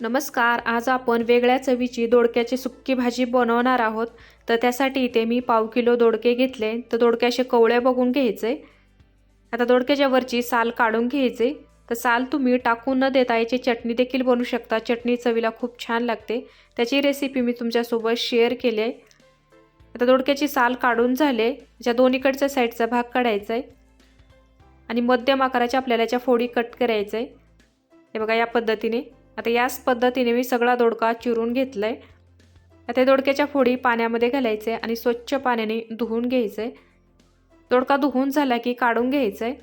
नमस्कार आज आपण वेगळ्या चवीची दोडक्याची सुक्की भाजी बनवणार आहोत. तर त्यासाठी इथे मी पाव किलो दोडके घेतले. तर दोडके असे कवळे बघून घ्यायचे. आता दोडक्याच्या वरची साल काढून घ्यायचे. तर साल तुम्ही टाकून न देता याची चटणी देखील बनवू शकता. चटणी चवीला खूप छान लागते. त्याची रेसिपी मी तुमच्यासोबत शेअर केली आहे. आता दोडक्याची साल काढून झाले. ज्या दोन्हीकडच्या साईडचा भाग काढायचा आहे. आणि मध्यम आकाराच्या आपल्याला याच्या फोडी कट करायचं आहे. हे बघा या पद्धतीने. आता याच पद्धतीने मी सगळा दोडका चिरून घेतला आहे आता दोडक्याच्या फोडी पाण्यामध्ये घालायचे आणि स्वच्छ पाण्याने धुवून घ्यायचं. आहे दोडका धुवून झाला की काढून घ्यायचं. आहे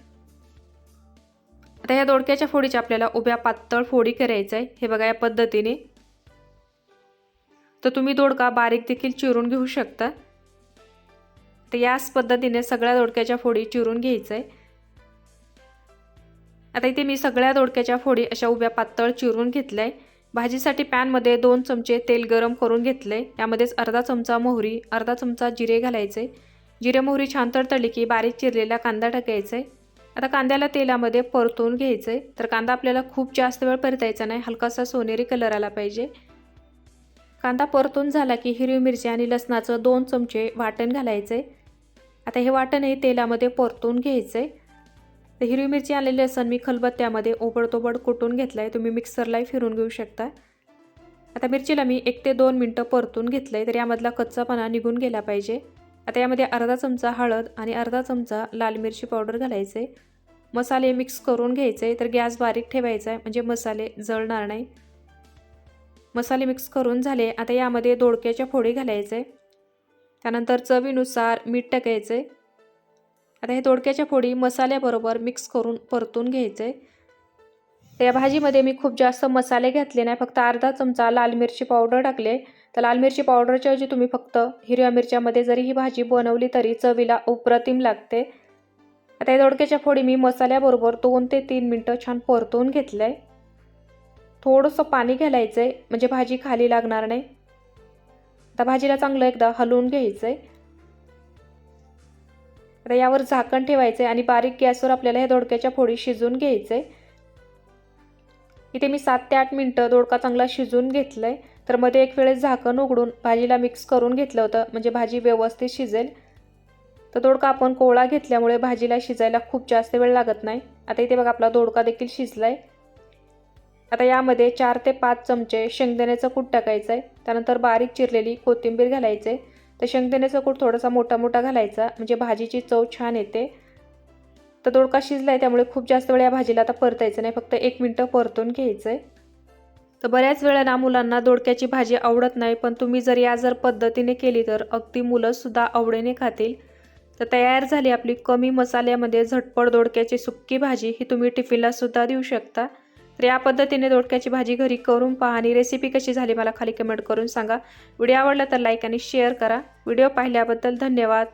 आता या दोडक्याच्या फोडीच्या आपल्याला उभ्या पातळ फोडी करायचं आहे. हे बघा या पद्धतीने. तर तुम्ही दोडका बारीक देखील चिरून घेऊ शकता. तर याच पद्धतीने सगळ्या दोडक्याच्या फोडी चिरून घ्यायचं आहे. आता इथे मी सगळ्या दोडक्याच्या फोडी अशा उभ्या पातळ चिरून घेतल्या. आहे भाजीसाठी पॅनमध्ये दोन चमचे तेल गरम करून घेतले यामध्येच अर्धा चमचा मोहरी अर्धा चमचा जिरे घालायचे. जिरे मोहरी छान तडतडली की बारीक चिरलेला कांदा टाकायचा. आहे आता कांद्याला तेलामध्ये परतून घ्यायचं. आहे तर कांदा आपल्याला खूप जास्त वेळ परतायचा नाही. हलकासा सोनेरी कलर आला पाहिजे. कांदा परतून झाला की हिरवी मिरची आणि लसणाचं दोन चमचे वाटण घालायचं. आहे आता हे वाटणही तेलामध्ये परतून घ्यायचं. आहे तर हिरवी मिरची आलेली लसण मी खलबत्त्यामध्ये ओबडतोबड कुटून घेतलं आहे तुम्ही मिक्सरलाही फिरून घेऊ शकता. आता मिरचीला मी एक ते दोन मिनटं परतून घेतलं आहे तर यामधला कच्चापणा निघून गेला पाहिजे. आता यामध्ये अर्धा चमचा हळद आणि अर्धा चमचा लाल मिरची पावडर घालायचे मसाले मिक्स करून घ्यायचे तर गॅस बारीक ठेवायचा आहे म्हणजे मसाले जळणार नाही. मसाले मिक्स करून झाले आता यामध्ये दोडक्याच्या फोडी घालायचे त्यानंतर चवीनुसार मीठ टाकायचे आता हे दोडक्याच्या फोडी मसाल्याबरोबर मिक्स करून परतून घ्यायचं तर या भाजीमध्ये मी खूप जास्त मसाले घातले नाही फक्त अर्धा चमचा लाल मिरची पावडर टाकले. तर लाल मिरची पावडरच्या ऐवजी तुम्ही फक्त हिरव्या मिरच्यामध्ये जरी ही भाजी बनवली तरी चवीला उप्रतिम लागते. आता या दोडक्याच्या फोडी मी मसाल्याबरोबर दोन ते तीन मिनटं छान परतून घेतलं आहे थोडंसं पाणी घालायचं आहे म्हणजे भाजी खाली लागणार नाही. आता भाजीला चांगलं एकदा हलवून घ्यायचं आहे आता यावर झाकण ठेवायचं आहे आणि बारीक गॅसवर आपल्याला हे दोडक्याच्या फोडी शिजून घ्यायचं आहे इथे मी सात ते आठ मिनटं दोडका चांगला शिजवून घेतलं आहे तर मध्ये एक वेळेस झाकण उघडून भाजीला मिक्स करून घेतलं होतं म्हणजे भाजी व्यवस्थित शिजेल. तर दोडका आपण कोवळा घेतल्यामुळे भाजीला शिजायला खूप जास्त वेळ लागत नाही. आता इथे बघा आपला दोडका देखील शिजला आहे आता यामध्ये चार ते पाच चमचे शेंगदाण्याचं कूट टाकायचं आहे त्यानंतर बारीक चिरलेली कोथिंबीर घालायचं आहे तर शेंगदाण्याचा कूट थोडासा मोठा मोठा घालायचा. म्हणजे भाजीची चव छान येते. तर दोडका शिजला आहे त्यामुळे खूप जास्त वेळ या भाजीला आता परतायचं नाही. फक्त एक मिनटं परतून घ्यायचं आहे तर बऱ्याच वेळा ना मुलांना दोडक्याची भाजी आवडत नाही पण तुम्ही जर या जर पद्धतीने केली तर अगदी मुलंसुद्धा आवडीने खातील. तर तयार झाली आपली कमी मसाल्यामध्ये झटपट दोडक्याची सुक्की भाजी. ही तुम्ही टिफिनलासुद्धा देऊ शकता. तर या पद्धतीने दोडक्याची भाजी घरी करून पहा आणि रेसिपी कशी झाली मला खाली कमेंट करून सांगा. व्हिडिओ आवडला तर लाईक आणि शेअर करा. व्हिडिओ पाहिल्याबद्दल धन्यवाद.